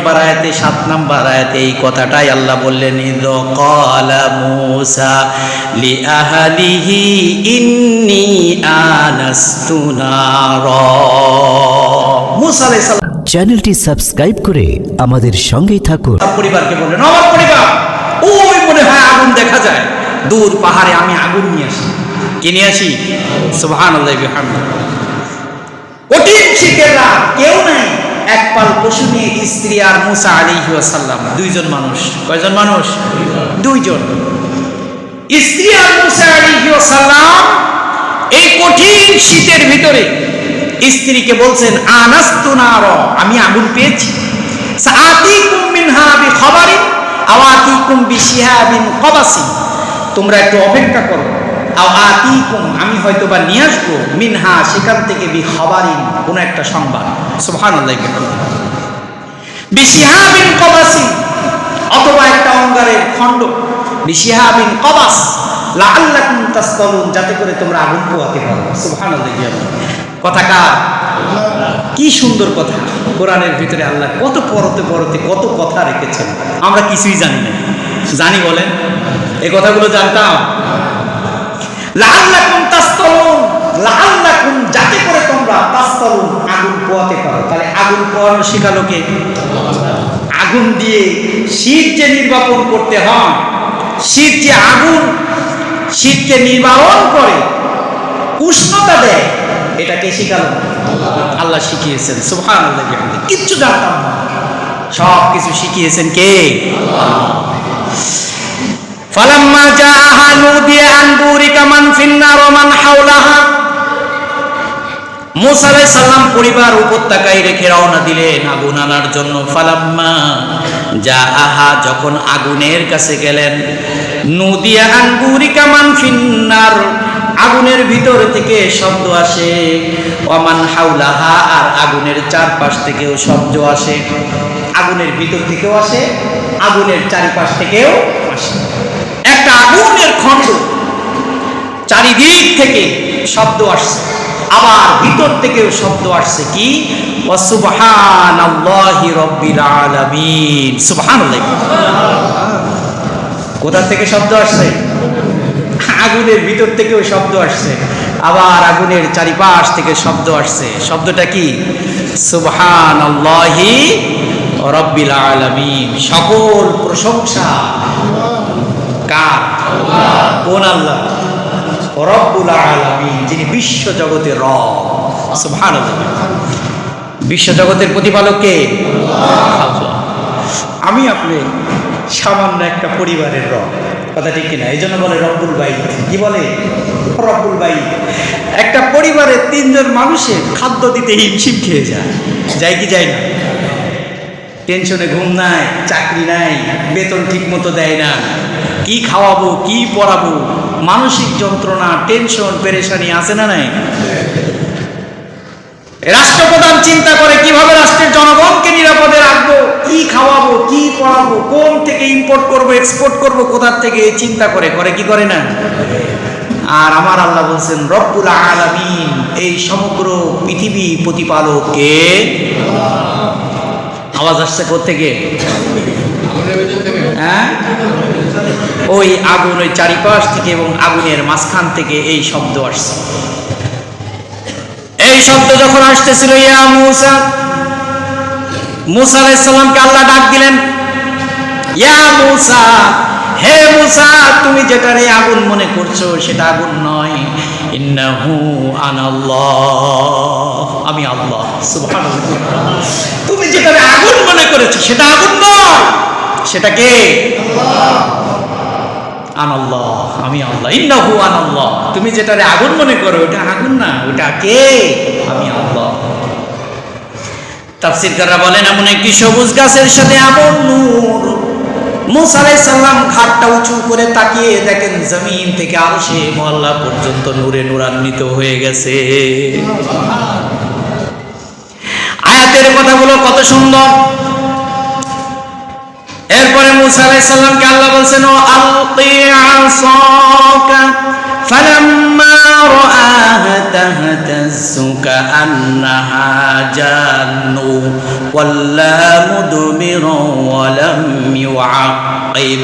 Number আয়াতে সাত number আয়াতে এই কথাটাই আল্লাহ বললেন ইন্নী আনাস্তু আলাইহিস চ্যানেলটি সাবস্ক্রাইব করে আমাদের সঙ্গেই থাকুন। পরিবারকে বললেন আমার পরিবার ওই মনে হয় আগুন দেখা যায়। দূর পাহাড়ে আমি আগুন নিয়ে আসি। কি নিয়ে আসি? সুবহান কঠিন শীতের রাত কেউ নাই। পাল পশু নিয়ে স্ত্রী আর মুসা আলী সাল্লাম দুইজন মানুষ। কয়জন মানুষ? দুইজন। স্ত্রী আর মুসা আলী সাল্লাম এই কঠিন শীতের ভিতরে স্ত্রীকে বলছেন, আনাস্তু নার, আমি আগুন পেয়েছি। সাআতিকুম মিনহা বিখবারিন আও আতিকুম বিশিহাবিন কবাসি তোমরা একটু অপেক্ষা করো। আতিকুম, আমি হয়তো বা নিয়ে আসব। মিনহা, সেখান থেকে বি খবরিন, কোন একটা সংবাদ। সুবহানাল্লাহ বিশিহাবিন কবাসি অথবা একটা অঙ্গারের খণ্ড। বিশিহাবিন কবাস, লাআল্লাকুম তাসতালুন, যাতে করে তোমরা আগুন পোয়াতে পারো। সুবহানাল্লাহ কথা কার? কি সুন্দর কথা। কোরআনের ভিতরে আল্লাহ কত পরতে পরতে কত কথা রেখেছেন। আমরা কিছুই জানি না। জানি বলেন? এই কথাগুলো জানতাম? লাআল্লাকুম যাতে করে তোমরা আগুন পোয়াতে পারো। তাহলে আগুন আগুন দিয়ে যে নির্বাপন করতে হয়, শীত যে আগুন, শীতকে নির্বাপন করে, উষ্ণতা দেয়, এটা কে শিখালো? আল্লাহ শিখিয়েছেন সুবহান কিচ্ছু জানতাম না। সব কিছু শিখিয়েছেন কে? আন বুরিকা মান ফিন্নার ওয়া মান হাওলাহা। মুসা আলাইহিস সালাম পরিবার উপত্যকায় রেখে রওনা দিলেন আগুন আনার জন্য। ফালাম্মা যা আহা যখন আগুনের কাছে গেলেন, নদিয়া আঙ্গুরি কামান ফিন্নার, আগুনের ভিতর থেকে শব্দ আসে। ওয়ামান হাউলাহা আর আগুনের চারপাশ থেকেও শব্দ আসে। আগুনের ভিতর থেকেও আসে, আগুনের চারিপাশ থেকেও আসে। আগুনের খণ্ড। চারিদিক থেকে শব্দ আসছে। আবার ভিতর থেকেও শব্দ আসছে কি? কোথা থেকে শব্দ আসছে? আগুনের ভিতর থেকেও শব্দ আসছে। আবার আগুনের চারিপাশ থেকে শব্দ আসছে। শব্দটা কি? সুবহানাল্লাহি রাব্বিল আলামিন। সকল প্রশংসা কার? কোন আল্লাহ? রব্বুল আলামিন যিনি বিশ্ব জগতের রব। সুবহানাল্লাহ। বিশ্ব জগতের প্রতিপালক কে? আমি আপনি সামান্য একটা পরিবারের রব। কথা ঠিক কিনা? এই জন্য বলে রব্বুল বাই কি বলে? রব্বুল বাই একটা পরিবারের তিনজন মানুষের খাদ্য দিতে হিমশিম খেয়ে যায়। যায় কি যায় না? টেনশনে ঘুম নাই চাকরি নাই বেতন ঠিক মতো দেয় না। কি খাওয়াবো, কি পড়াবো, মানসিক যন্ত্রণা টেনশন পেরেশানি আছে না নাই? রাষ্ট্রপ্রধান চিন্তা করে কীভাবে রাষ্ট্রের জনগণকে নিরাপদে রাখব, কি খাওয়াবো, কি পড়াবো, কোন থেকে ইম্পোর্ট করব এক্সপোর্ট করব, কোথার থেকে চিন্তা করে করে কি করে না? আর আমার আল্লাহ বলছেন, রব্বুল আলামিন, এই সমগ্র পৃথিবী প্রতিপালককে আওয়াজ আসছে কোথেকে হ্যাঁ? ওই আগুন ওই চারিপাশ থেকে এবং আগুনের মাঝখান থেকে এই শব্দ আসছে। এই শব্দ যখন আসতেছিল, ইয়া মুসা মুসা আলাইহিস সালামকে আল্লাহ ডাক দিলেন, ইয়া মুসা, হে মুসা, তুমি যেটারে আগুন মনে করছ সেটা আগুন নয়। ইন্নাহু আনাল্লাহ, আমি আল্লাহ, সুবহানাল্লাহ। তুমি যেটারে আগুন মনে করেছ সেটা আগুন নয়। সেটা কে? আনাল্লাহ, আমি আল্লাহ, ইন্নাহু আনাল্লাহ। তুমি যেটারে আগুন মনে করো, ওটা আগুন না, ওটা কে? আমি আল্লাহ। তাফসিরকাররা বলেন, এমন একটি সবুজ গাছের সাথে এমন নূর। মুসা আলাইহিস সালাম ঘাটটা উঁচু করে তাকিয়ে দেখেন, জমিন থেকে আরও সে মহল্লা পর্যন্ত নূরে নূরান্বিত হয়ে গেছে। আয়াতের কথাগুলো কত সুন্দর। মুসা আলাইহিস সালামকে আল্লাহ বলছেন ও আলকি عصاك. فلما رآها تهتز كأنها جان ولا مدبرا ولم يعقب.